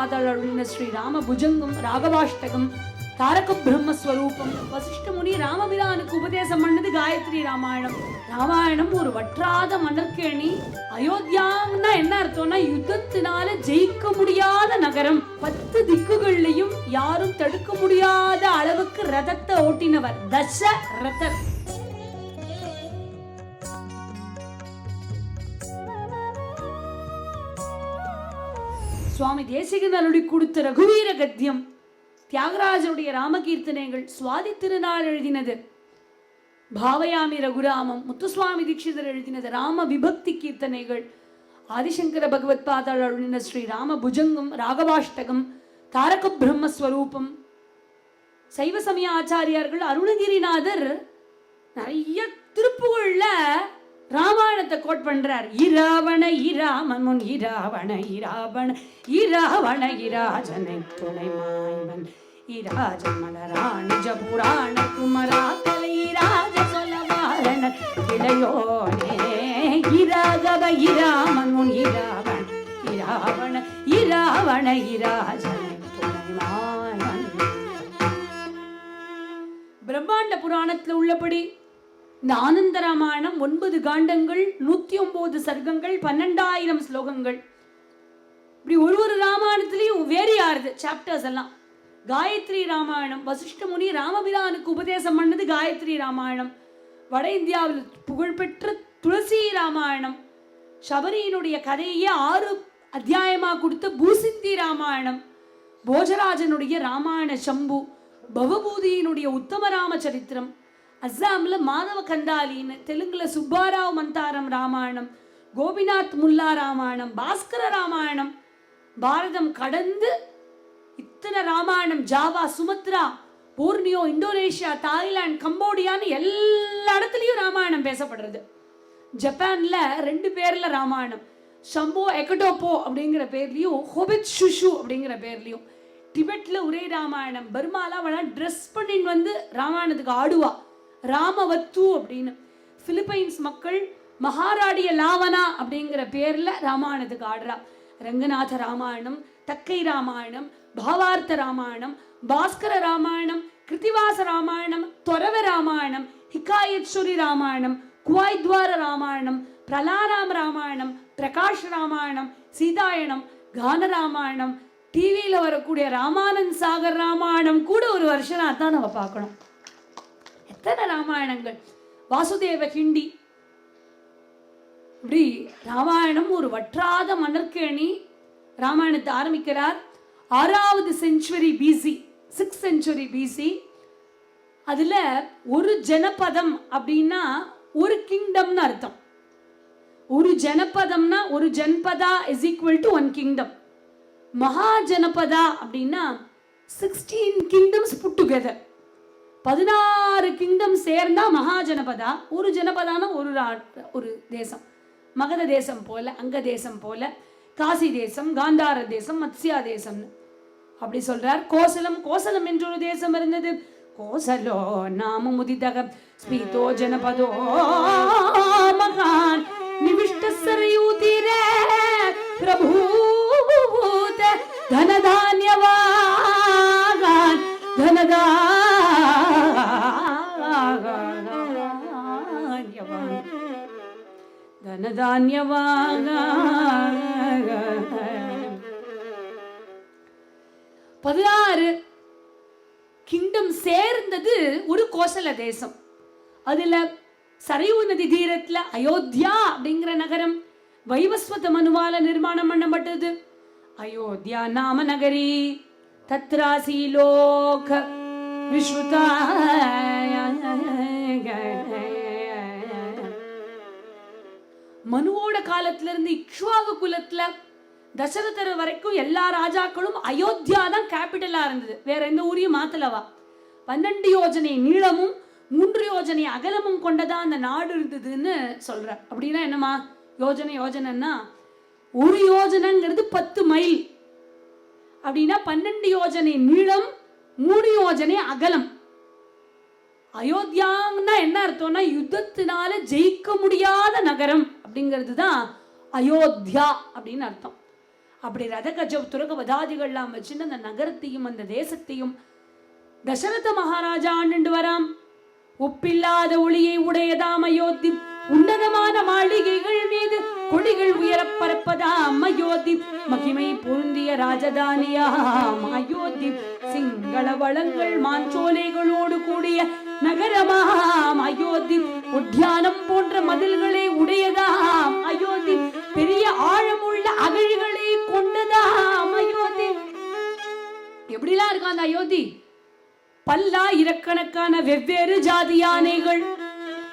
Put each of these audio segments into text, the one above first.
ஆதிசங்கர அருளின ஸ்ரீ ராம புஜங்கம் ராகவாஷ்டகம் தாரக பிரம்மஸ்வரூபம் வசிஷ்ட முனி ராமபிரானுக்கு உபதேசம் பண்ணது காயத்ரி ராமாயணம். ராமாயணம் ஒரு வற்றாத மணற்கேணி. அயோத்தியான்னா என்ன அர்த்தம்னா யுத்தத்தினால ஜெயிக்க முடியாத நகரம். பத்து திக்குகள்லையும் யாரும் தடுக்க முடியாத அளவுக்கு ரதத்தை ஓட்டினவர். தச ரதர் சுவாமி தேசிகன் அருளி கொடுத்த ரகுவீர கத்தியம். தியாகராஜருடைய ராமகீர்த்தனைகள் சுவாதி திருநாள் எழுதினது. பாவயாமி ரகுராமம் முத்துசுவாமி தீட்சிதர் எழுதினது ராம விபக்தி கீர்த்தனைகள். ஆதிசங்கர பகவத் பாதாள் அருளின ஸ்ரீ ராம புஜங்கம் ராகவாஷ்டகம் தாரக பிரம்மஸ்வரூபம். சைவ சமய ஆச்சாரியார்கள் அருணகிரிநாதர் நிறைய திருப்புகள்ல ராமாயணத்தை கோட் பண்றார். இராவண இராமன் முன் இராவண இராவண இராவண இராஜனை துணை மாய்வன். இராஜன் மலராணிஜ புராண குமரா கலை இராஜ சொல்லவாரண இளையோனே இராகவ இராமன் முன் இராவண இராவண இராவண இராஜனை துணை மாய்வன். பிரம்மாண்ட புராணத்துல உள்ளபடி இந்த ஆனந்த ராமாயணம் ஒன்பது காண்டங்கள் நூத்தி ஒன்பது சர்க்கங்கள் பன்னெண்டாயிரம் ஸ்லோகங்கள். இப்படி ஒரு ஒரு ராமாயணத்திலையும் வேறு ஆறுது சாப்டர்ஸ் எல்லாம். காயத்ரி ராமாயணம். வசிஷ்ட முனி ராமபிரானுக்கு உபதேசம் பண்ணது காயத்ரி ராமாயணம். வட இந்தியாவில் புகழ்பெற்ற துளசி ராமாயணம். சபரியினுடைய கதையே ஆறு அத்தியாயமாக கொடுத்த பூசிந்தி ராமாயணம். போஜராஜனுடைய ராமாயண சம்பு. பவபூதியினுடைய உத்தம ராம சரித்திரம். அஸ்ஸாமில் மாதவ கந்தாலின்னு தெலுங்கில் சுப்பாராவ் மந்தாரம் ராமாயணம் கோபிநாத் முல்லா ராமாயணம் பாஸ்கர ராமாயணம் பாரதம் கடந்து இத்தனை Ramayanam Java Sumatra Borneo Indonesia Thailand கம்போடியான்னு எல்லா இடத்துலையும் ராமாயணம் பேசப்படுறது. ஜப்பானில் ரெண்டு பேரில் ராமாயணம். ஷம்போ எக்கடோப்போ அப்படிங்கிற பேர்லேயும் ஹோபித் ஷுஷு அப்படிங்கிற பேர்லையும். டிபெட்டில் ஒரே ராமாயணம். பர்மாலாம் அவளா ட்ரெஸ் பண்ணின்னு வந்து ராமாயணத்துக்கு ஆடுவா. ராமவத்து அப்படின்னு. பிலிப்பைன்ஸ் மக்கள் மகாராடிய லாவனா அப்படிங்கிற பேர்ல ராமாயணத்துக்கு ஆடுறா. ரங்கநாத ராமாயணம் தக்கை ராமாயணம் பாவார்த்த ராமாயணம் பாஸ்கர ராமாயணம் கிருத்திவாச ராமாயணம் தொரவ ராமாயணம் ஹிகாயத்ஸ்வரி ராமாயணம் குவாய்த்வார ராமாயணம் பிரலாராம் ராமாயணம் பிரகாஷ் ராமாயணம் சீதாயணம் கான ராமாயணம் டிவியில் வரக்கூடிய ராமானந்த் சாகர் ராமாயணம் கூட ஒரு வருஷம் தான் நம்ம பார்க்கணும். எத்தனை ராமாயணங்கள். வாசுதேவ ஹிண்டி. இப்படி ராமாயணம் ஒரு வற்றாத மணற்கேணி ராமாயணத்தை ஆரம்பிக்கிறார். ஆறாவது century BC six century BC அதுல ஒரு ஜனபதம் அப்படின்னா ஒரு கிங்டம்னு அர்த்தம். ஒரு ஜனபதம்னா ஒரு janpada is equal to one kingdom maha janapada அப்படின்னா சிக்ஸ்டீன் கிங்டம்ஸ் புட் டுகெதர் பதினாறு கிங்டம் சேர்ந்தா மகா ஜனபதா ஒரு ஜனபதான ஒரு ஒரு தேசம். மகத தேசம் போல அங்க தேசம் போல காசி தேசம் காந்தார தேசம் மத்ஸ்யா தேசம்னு. அப்படி சொல்றார். கோசலம் கோசலம் என்று ஒரு தேசம் இருந்தது. கோசலோ நாம முதிதக ஸ்பீதோ ஜனபதோ மகான். நிவிஷ்ட சரயூதிர பிரபூத தனதான்யவான் தனதான் தனதான்யவாகான் பதினாறு கிங்டம் சேர்ந்தது ஒரு கோசல தேசம் அதுல சரையு நதி தீரத்துல அயோத்தியா அப்படிங்கிற நகரம் வைவஸ்வத மனுவால நிர்மாணம் பண்ணப்பட்டது அயோத்தியா நாம நகரி தத்ராசி லோக விஸ்ருதா மனுவோட காலத்துல இருந்து இக்ஷ்வாகு குலத்துல தசரதர் வரைக்கும் எல்லா ராஜாக்களும் அயோத்தியா தான் கேபிட்டலா இருந்தது. வேற எந்த ஊரையும் மாத்தலவா? பன்னெண்டு யோஜனை நீளமும் மூன்று யோஜனை அகலமும் கொண்டதா அந்த நாடு இருந்ததுன்னு சொல்ற அப்படின்னா என்னமா யோஜனை யோஜனைன்னா ஒரு யோஜனைங்கிறது பத்து மைல். அப்படின்னா பன்னெண்டு யோஜனை நீளம் மூணு யோஜனை அகலம். அயோத்தியான்னா என்ன அர்த்தம்னா யுத்தத்தினால ஜெயிக்க முடியாத நகரம் அப்படிங்கிறது தான் அயோத்தியா அப்படின்னு அர்த்தம். அப்படி ரத கஜ துரக வதாதிகள்லாம் வச்சுன்னு அந்த நகரத்தையும் அந்த தேசத்தையும் தசரத மகாராஜா ஆண்டு வராம். ஒப்பில்லாத ஒளியை உடையதாம் அயோத்தி. உன்னதமான மாளிகைகள் மீது கொடிகள் உயர பரப்பதாம் அயோத்தி. மகிமை பொருந்திய ராஜதானியாம் அயோத்தி. சிங்கள வளங்கள் மாஞ்சோலைகளோடு கூடிய நகரமாம் அயோத்தி. உத்தியானம் போன்ற மதில்களை உடையதாம் அயோத்தி. பெரிய ஆழமுள்ள அகழிகளை கொண்டதாம் அயோத்தி. எப்படிலாம் இருக்கும் அந்த அயோத்தி? பல்லாயிரக்கணக்கான வெவ்வேறு ஜாதி யானைகள்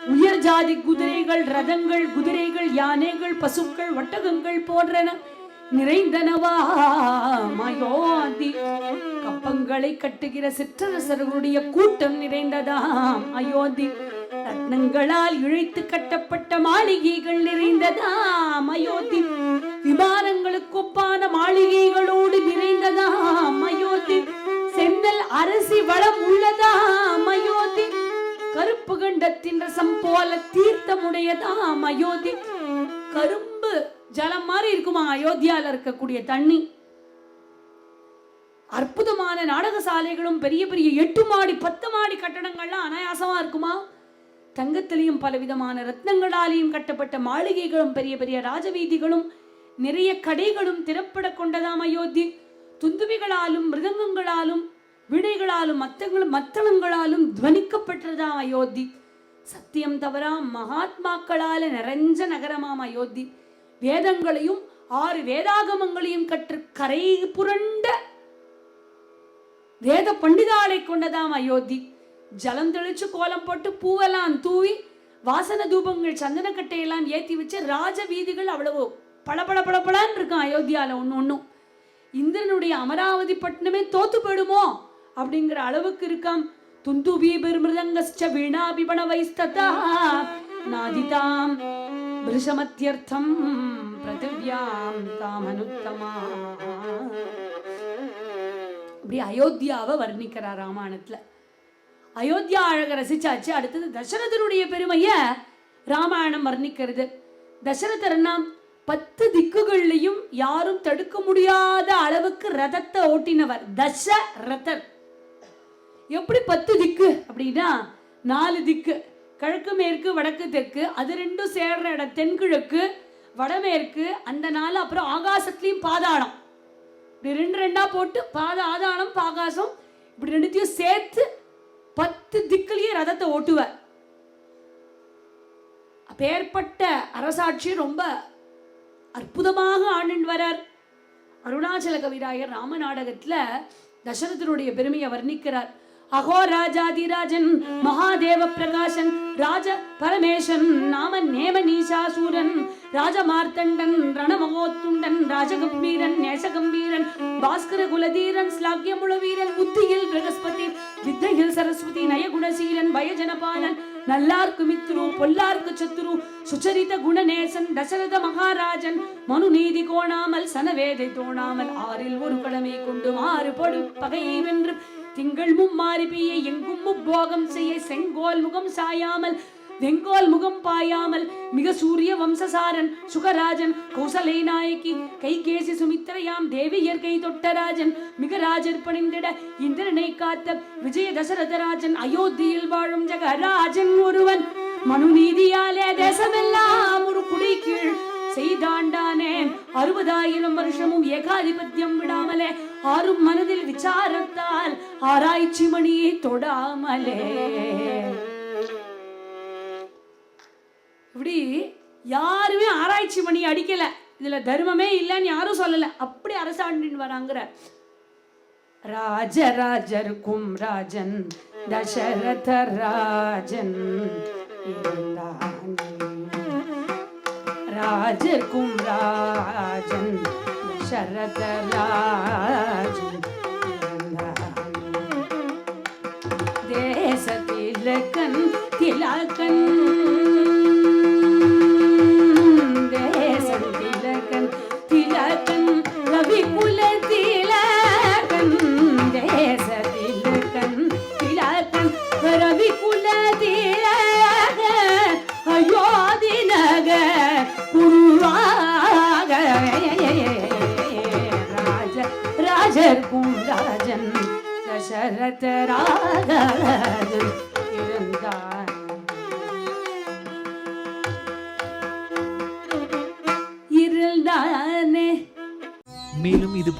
உயர் ஜாதி குதிரைகள் ரதங்கள் குதிரைகள் யானைகள் பசுக்கள் ஒட்டகங்கள் போன்றன நிறைந்தனவா. கப்பங்களை கட்டுகிற சிற்றரசர்களுடைய கூட்டம் நிறைந்ததாம். அயோத்தி ரத்னங்களால் இழைத்து கட்டப்பட்ட மாளிகைகள் நிறைந்ததாம். அயோத்தி விமானங்களுக்கு ஒப்பான மாளிகைகளோடு நிறைந்ததாம். அயோத்தி செந்தல் அரசி வளம் உள்ளதாம். அயோத்தி கருப்பு கண்டத்தின் ரசம் போல தீர்த்தமுடையதாம். அயோத்தி கரும்பு ஜலம் மாதிரி இருக்குமா அயோத்தியால இருக்கக்கூடிய தண்ணி. அற்புதமான நாடக சாலைகளும் பெரிய பெரிய எட்டு மாடி பத்து மாடி கட்டடங்கள்லாம் அனாயாசமாக இருக்குமா? தங்கத்திலையும் பலவிதமான ரத்னங்களாலேயும் கட்டப்பட்ட மாளிகைகளும் பெரிய பெரிய ராஜவீதிகளும் நிறைய கடைகளும் திறப்பட கொண்டதாம் அயோத்தி. துந்துவிகளாலும் மிருதங்கங்களாலும் விடைகளாலும் மத்தங்களும் மத்தளங்களாலும் துவனிக்கப்பட்டதாம் அயோத்தி. சத்தியம் தவறாம் மகாத்மாக்களால நிறைஞ்ச நகரமாம் அயோத்தி. வேதங்களையும் ஆறு வேதாகமங்களையும் கற்று கரை புரண்ட வேத பண்டிதாலை கொண்டதாம் அயோத்தி. ஜலம் தெளிச்சு கோலம் போட்டு பூவெல்லாம் தூவி வாசன தூபங்கள் சந்தனக்கட்டையெல்லாம் ஏத்தி வச்சு ராஜ வீதிகள் அவ்வளவு பளபள பளபளன்னு இருக்கும் அயோத்தியால ஒன்னு ஒண்ணும். இந்திரனுடைய அமராவதி பட்டினமே தோத்து போயிடுமோ அப்படிங்கிற அளவுக்கு இருக்காம். துந்து பீபர் மிருதங்கஸ்ச வீணாபிபண வைஸ்ததா நாதிதாம். பிருஷமத்தியர்த்தம் பிரதிவ்யாம் தாமனுத்தமா அப்படி அயோத்தியாவை வர்ணிக்கிறார் ராமாயணத்தில். அயோத்தியா அழகை ரசிச்சாச்சு. அடுத்தது தசரதனுடைய பெருமையை ராமாயணம் வர்ணிக்கிறது. தசரதர்னா பத்து திக்குகள்லையும் யாரும் தடுக்க முடியாத அளவுக்கு ரதத்தை ஓட்டினவர். தச ரதர் எப்படி பத்து திக்கு அப்படின்னா நாலு திக்கு. கிழக்கு மேற்கு வடக்கு தெற்கு. அது ரெண்டும் சேர்ற இடம். தென்கிழக்கு வடமேற்கு அந்த நாள் அப்புறம் ஆகாசத்துலேயும் பாதாளம். இப்படி ரெண்டு ரெண்டா போட்டு பாத ஆதாளம் பாகாசம் இப்படி ரெண்டுத்தையும் சேர்த்து பத்து திக்குலயே ரதத்தை ஓட்டுவார் அப்பேற்பட்ட அரசாட்சி ரொம்ப அற்புதமாக ஆண்டுன்னு வரார். அருணாச்சல கவிராயர் ராமநாடகத்தில் தசரதனுடைய பெருமையை வர்ணிக்கிறார். அகோ ராஜாதிராஜன் மகாதேவ பிரகாசன் ராஜ பரமேசன் நாம நேம நீசாசூரன் ராஜமார்த்தண்டன் ரணமகோத்துண்டன் ராஜகம்பீரன் நேசகம்பீரன் பாஸ்கர குலதீரன் ஸ்லாக்கியமுள வீரன் புத்தியில் பிரகஸ்பதி வித்தையில் சரஸ்வதி நயகுணசீலன் பயஜனபாலன் நல்லார்க்கு மித்ரு பொல்லார்க்கு சத்துரு சுச்சரித குணநேசன் தசரத மகாராஜன் மனு நீதி கோணாமல் சனவேதை தோணாமல் ஆறில் ஒரு கடமை கொண்டு மாறுபடும் பகையை வென்று திங்கள் மும்மாறி பெய்ய எங்கும் முப்போகம் செய்ய செங்கோல் முகம் சாயாமல் வெங்கோல் முகம் பாயாமல் மிக சூரிய வம்சசாரன் சுகராஜன் கௌசலை நாயகி கைகேசி சுமித்திரையாம் தேவியர் கை தொட்டராஜன் மிக ராஜர் பணிந்திட இந்திரனை காத்த விஜய தசரதராஜன் அயோத்தியில் வாழும் ஜெகராஜன் ஒருவன். மனு நீதியாலே தேசமெல்லாம் ஒரு குடி கீழ் செய்தாண்டானே அறுபதாயிரம் வருஷமும் ஏகாதிபத்தியம் விடாமலே ஆறும் மனதில் விசாரத்தால் ஆராய்ச்சி மணியை தொடாமலே. இப்படி யாருமே ஆராய்ச்சி மணி அடிக்கல. இதுல தர்மமே இல்லைன்னு யாரும் சொல்லல. அப்படி அரசாண்டின்னு வராங்கிற ராஜராஜருக்கும் ராஜன் தசரத ராஜன் இருந்தானே. ராஜர்க்கும் ராஜன் தசரத ராஜன் இருந்தானே.